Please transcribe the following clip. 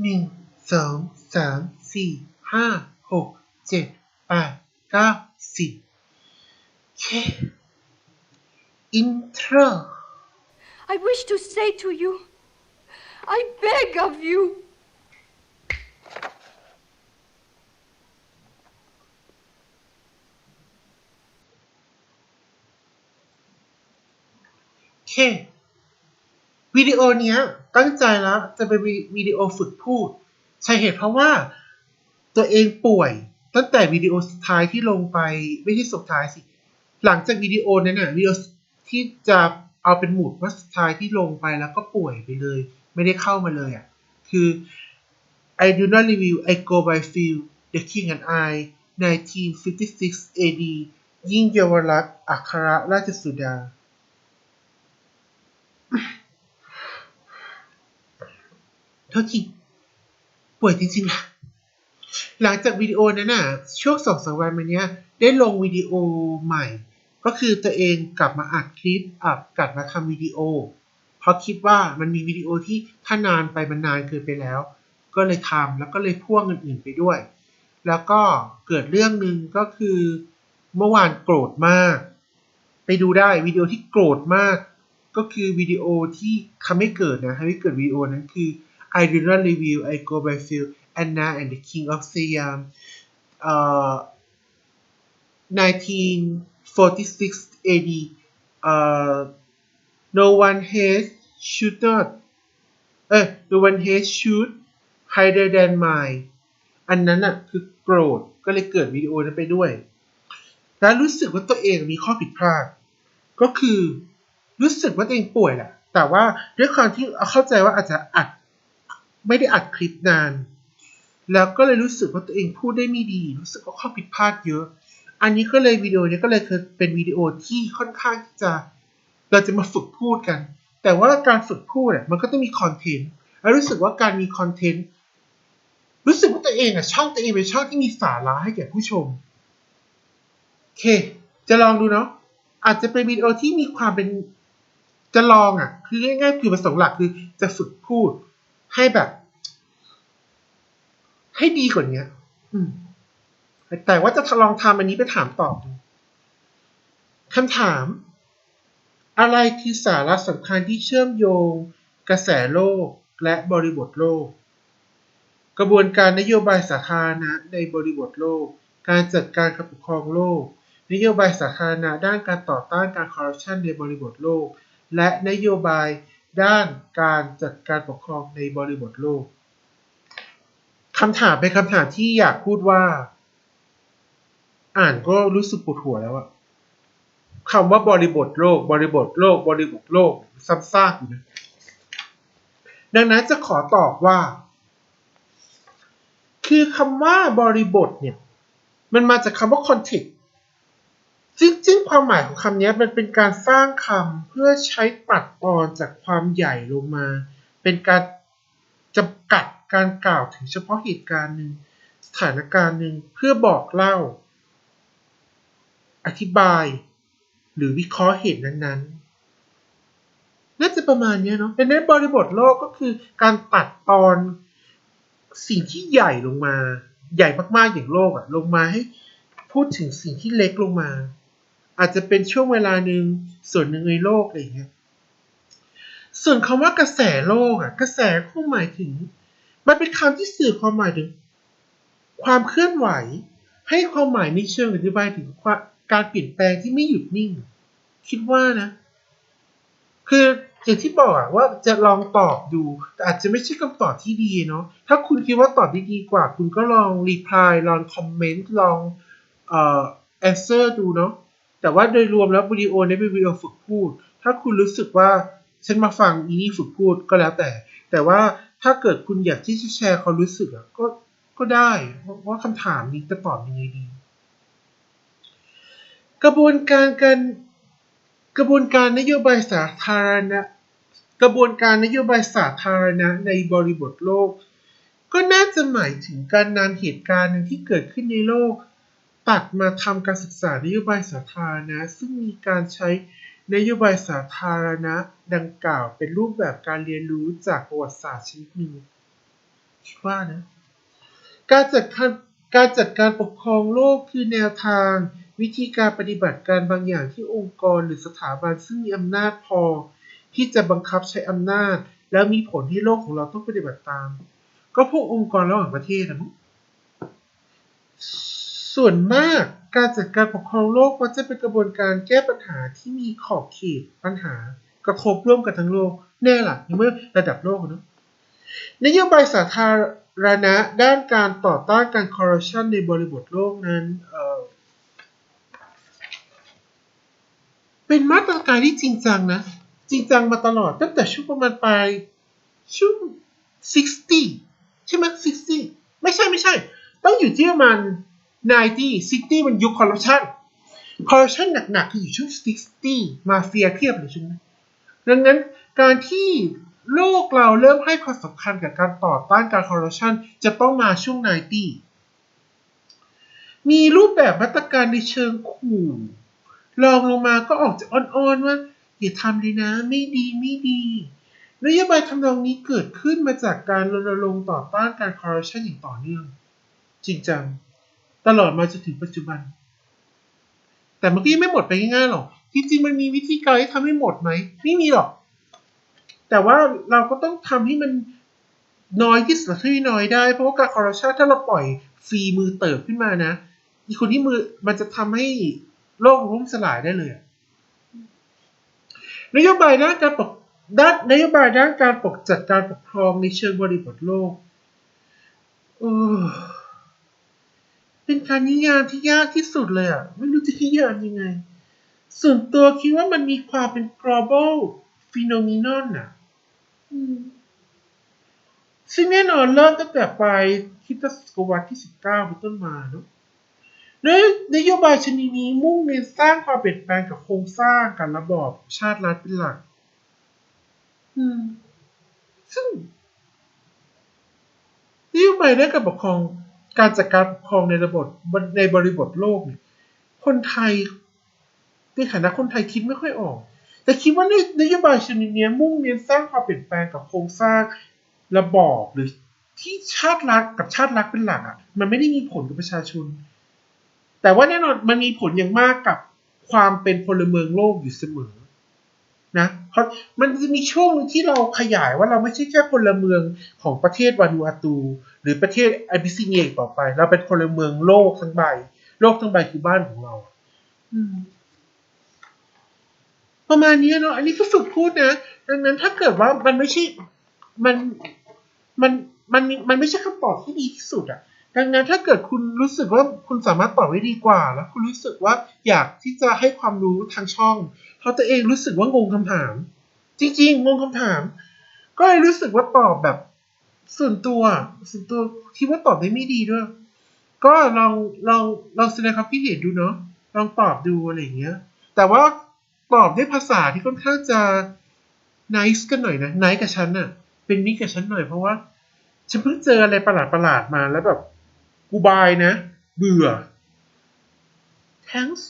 หนึ่งสองสามสี่ห้าหกเจ็ดแปดเก้าสิบโอเคอินโทร I wish to say to you, I beg of you, โอเควิดีโอเนี้ย ตั้งใจแล้วจะเป็นวิวิดีโอฝึกพูดใช่เหตุเพราะว่าตัวเองป่วย ตั้งแต่วิดีโอสุดท้ายที่ลงไปไม่ใช่สุดท้ายสิ หลังจากวิดีโอนั้นน่ะวิดีโอที่จะเอาเป็นหมุดว่าสุดท้ายที่ลงไปแล้วก็ป่วยไปเลย ไม่ได้เข้ามาเลยอะคือ I do not review I go by feel The King and I 1956 AD ยิ่งเยาวรักษ์อัครราชสุดา โทษทีป่วยจริงๆนะหลังจากวิดีโอนั้นน่ะ ช่วงสองสามวันมาเนี้ย ได้ลงวิดีโอใหม่ ก็คือตัวเองกลับมาอัดคลิปอัดกลับมาทำวิดีโอ เพราะคิดว่ามันมีวิดีโอที่ถ้านานไปมันนานเกินไปแล้ว ก็เลยทำแล้วก็เลยพ่วงอื่นๆไปด้วย แล้วก็เกิดเรื่องหนึ่งก็คือเมื่อวานโกรธมาก ไปดูได้วิดีโอที่โกรธมาก ก็คือวิดีโอที่ทำให้เกิดนะทำให้เกิดวิดีโอนั้นคือ I do not review I go by feel Anna and the King of Siam เอ่อ1946 AD เอ่อ no one has should not เอ้ย no one has shoot higher than mine อันนั้นน่ะคือโกรธก็เลยเกิดวิดีโอนั้นไปด้วย แล้วรู้สึกว่าตัวเองมีข้อผิดพลาด ก็คือรู้สึกว่าตัวเองป่วยแหละแต่ว่าด้วยความที่เข้าใจว่าอาจจะอัด ไม่ได้อัดคลิปนาน แล้วก็เลยรู้สึกว่าตัวเองพูดได้ไม่ดี รู้สึกว่าข้อผิดพลาดเยอะ อันนี้ก็เลยวิดีโอนี้ก็เลยเป็นวิดีโอที่ค่อนข้างที่จะ เราจะมาฝึกพูดกัน แต่ว่าการฝึกพูดเนี่ยมันก็ต้องมีคอนเทนต์แล้วรู้สึกว่าการมีคอนเทนต์รู้สึกว่าตัวเองอะช่องตัวเองเป็นช่องที่มีสาระให้แก่ผู้ชมโอเค จะลองดูเนาะอาจจะเป็นวิดีโอที่มีความเป็นจะลองอะ คือง่ายๆคือประสงค์หลักคือจะฝึกพูด ให้แบบ ให้ดีกว่านี้อืม แต่ว่าจะลองทำอันนี้ไปถามตอบดูคำถาม อะไรคือสาระสำคัญที่เชื่อมโยง กระแสโลกและบริบทโลก กระบวนการนโยบายสาธารณะในบริบทโลก การจัดการการปกครองโลก นโยบายสาธารณะด้านการต่อต้านการคอร์รัปชันในบริบทโลก และนโยบาย ด้านการจัดการปกครองในบริบทโลกคำถามเป็นคำถามที่อยากพูดว่า อ่านก็รู้สึกปวดหัวแล้วอะคำว่าบริบทโลก บริบทโลก บริบทโลกซ้ำซากอยู่นะดังนั้นจะขอตอบว่า คือคำว่าบริบทเนี่ย มันมาจากคำว่า context จริงๆ ความหมายของคำนี้มันเป็นการสร้างคำเพื่อใช้ตัดตอนจากความใหญ่ลงมา เป็นการจำกัดการกล่าวถึงเฉพาะเหตุการณ์หนึ่งสถานการณ์หนึ่งเพื่อบอกเล่า อธิบาย หรือวิเคราะห์เหตุนั้นๆ น่าจะประมาณนี้เนาะดังนั้นบริบทโลกก็คือการตัดตอนสิ่งที่ใหญ่ลงมา ใหญ่มากๆอย่างโลกอะลงมาให้พูดถึงสิ่งที่เล็กลงมา อาจจะเป็นช่วงเวลาหนึ่งส่วนหนึ่งในโลกอะไรอย่างเงี้ย ส่วนคำว่ากระแสโลกอะกระแสความหมายถึง มันเป็นคำที่สื่อความหมายถึง ความเคลื่อนไหว ให้ความหมายในเชิงอธิบายถึงความการเปลี่ยนแปลงที่ไม่หยุดนิ่ง คิดว่านะ คืออย่างที่บอกอะว่าจะลองตอบดู แต่อาจจะไม่ใช่คำตอบที่ดีเนาะถ้าคุณคิดว่าตอบได้ดีกว่า คุณก็ลองรีプライลองคอมเมนต์ลองเอ่อ answer ดูเนาะ แต่ว่าโดยรวมแล้ววิดีโอนี้เป็นวิดีโอฝึกพูด ถ้าคุณรู้สึกว่าฉันมาฟังอีนี่ฝึกพูดก็แล้วแต่ แต่ว่าถ้าเกิดคุณอยากที่จะแชร์ความรู้สึกอะก็ก็ได้ว่าคำถามนี้จะตอบยังไงดี กระบวนการการกระบวนการนโยบายสาธารณะ กระบวนการนโยบายสาธารณะในบริบทโลก ก็น่าจะหมายถึงการนำเหตุการณ์หนึ่งที่เกิดขึ้นในโลก ตัดมาทำการศึกษานโยบายสาธารณะ ซึ่งมีการใช้นโยบายสาธารณะดังกล่าวเป็นรูปแบบการเรียนรู้จากประวัติศาสตร์ชนิดหนึ่งคิดว่านะ การจัดการการจัดการปกครองโลกคือแนวทาง วิธีการปฏิบัติการบางอย่างที่องค์กรหรือสถาบันซึ่งมีอำนาจพอ ที่จะบังคับใช้อำนาจ แล้วมีผลที่โลกของเราต้องปฏิบัติตาม ก็พวกองค์กรระหว่างประเทศนะมั้ง ส่วนมากการจัดการปกครองโลกมันจะเป็นกระบวนการแก้ปัญหาที่มีขอบเขตปัญหากระทบร่วมกันทั้งโลกแน่ล่ะในเมื่อระดับโลกเนอะนโยบายสาธารณะด้านการต่อต้านการคอร์รัปชันในบริบทโลกนั้นเเป็นมาตรการที่จริงจังนะ จริงจังมาตลอดตั้งแต่ช่วงประมาณปลายช่วง 60 ใช่ไหม60 ไม่ใช่ไม่ใช่ ต้องอยู่ที่ประมาณ 90 60 มันยุคคอร์รัปชันคอร์รัปชันหนักๆ คืออยู่ช่วง 60 มาเฟียเพียบเลยใช่ไหมดังนั้นการที่โลกเราเริ่มให้ความสำคัญกับการต่อต้านการคอร์รัปชันจะต้องมาช่วงไนตี้มีรูปแบบมาตรการในเชิงขู่รองลงมาก็ออกจะอ่อนๆว่าอย่าทำเลยนะไม่ดีไม่ดีนโยบายทำนองนี้เกิดขึ้นมาจากการรณรงค์ต่อต้านการคอร์รัปชันอย่างต่อเนื่อง จริงจัง ตลอดมาจนถึงปัจจุบัน แต่มันก็ยังไม่หมดไปง่ายๆหรอกจริงๆมันมีวิธีการที่ทำให้หมดไหมไม่มีหรอก แต่ว่าเราก็ต้องทำให้มันน้อยที่สุดที่น้อยได้ เพราะว่าการคอร์รัปชันถ้าเราปล่อยฟรีมือเติบขึ้นมานะอีคนที่มือมันจะทำให้โลกล่มสลายได้เลยนโยบายด้านการปกด้านนโยบายด้านการปกจัดการปกครองในเชิงบริบทโลก เออ เป็นการนิยามที่ยากที่สุดเลยอะไม่รู้จะนิยามยังไง ส่วนตัวคิดว่ามันมีความเป็น global phenomenon อะอืมซึ่งแน่นอนเริ่มตั้งแต่ปลายคริสตศตวรรษที่ 19เป็นต้นมาเนอะนโยนโยบายชนิดนี้มุ่งเน้นสร้างความเปลี่ยนแปลงกับโครงสร้างการระบอบชาติรัฐเป็นหลักอืมซึ่งนโยบายด้านการปกครอง การจัดการปกครองในระบบในบริบทโลกเนี่ยคนไทยในฐานะคนไทยคิดไม่ค่อยออก แต่คิดว่านโยบายชนิดนี้มุ่งเน้นสร้างความเปลี่ยนแปลงกับโครงสร้างระบอบหรือที่ชาติรักกับชาติรักเป็นหลักอะมันไม่ได้มีผลกับประชาชน แต่ว่าแน่นอนมันมีผลอย่างมากกับความเป็นพลเมืองโลกอยู่เสมอ นะเพราะมันจะมีช่วงหนึ่งที่เราขยายว่าเราไม่ใช่แค่พลเมืองของประเทศวานูอาตู หรือประเทศอาบิสซิเนียอีกต่อไป เราเป็นพลเมืองโลกทั้งใบ โลกทั้งใบคือบ้านของเราอืมประมาณนี้เนาะอันนี้ก็ฝึกพูดนะ ดังนั้นถ้าเกิดว่ามันไม่ใช่มันมันมันมันไม่ใช่คำตอบที่ดีที่สุดอะดังนั้นถ้าเกิดคุณรู้สึกว่าคุณสามารถตอบได้ดีกว่า แล้วคุณรู้สึกว่าอยากที่จะให้ความรู้ทางช่อง เพราะตัวเองรู้สึกว่างงคำถาม จริง ๆ งงคำถาม ก็เลยรู้สึกว่าตอบแบบส่วนตัวส่วนตัวคิดว่าตอบได้ไม่ดีด้วย ก็ลองลองลองแสดงความคิดเห็นดูเนาะลองตอบดูอะไรอย่างเงี้ย แต่ว่าตอบด้วยภาษาที่ค่อนข้างจะ nice กันหน่อยนะ nice กับฉันน่ะ เป็นมิตรกับฉันหน่อยเพราะว่า ฉันเพิ่งเจออะไรประหลาดประหลาดมาแล้วแบบกูบายนะ เบื่อ thanks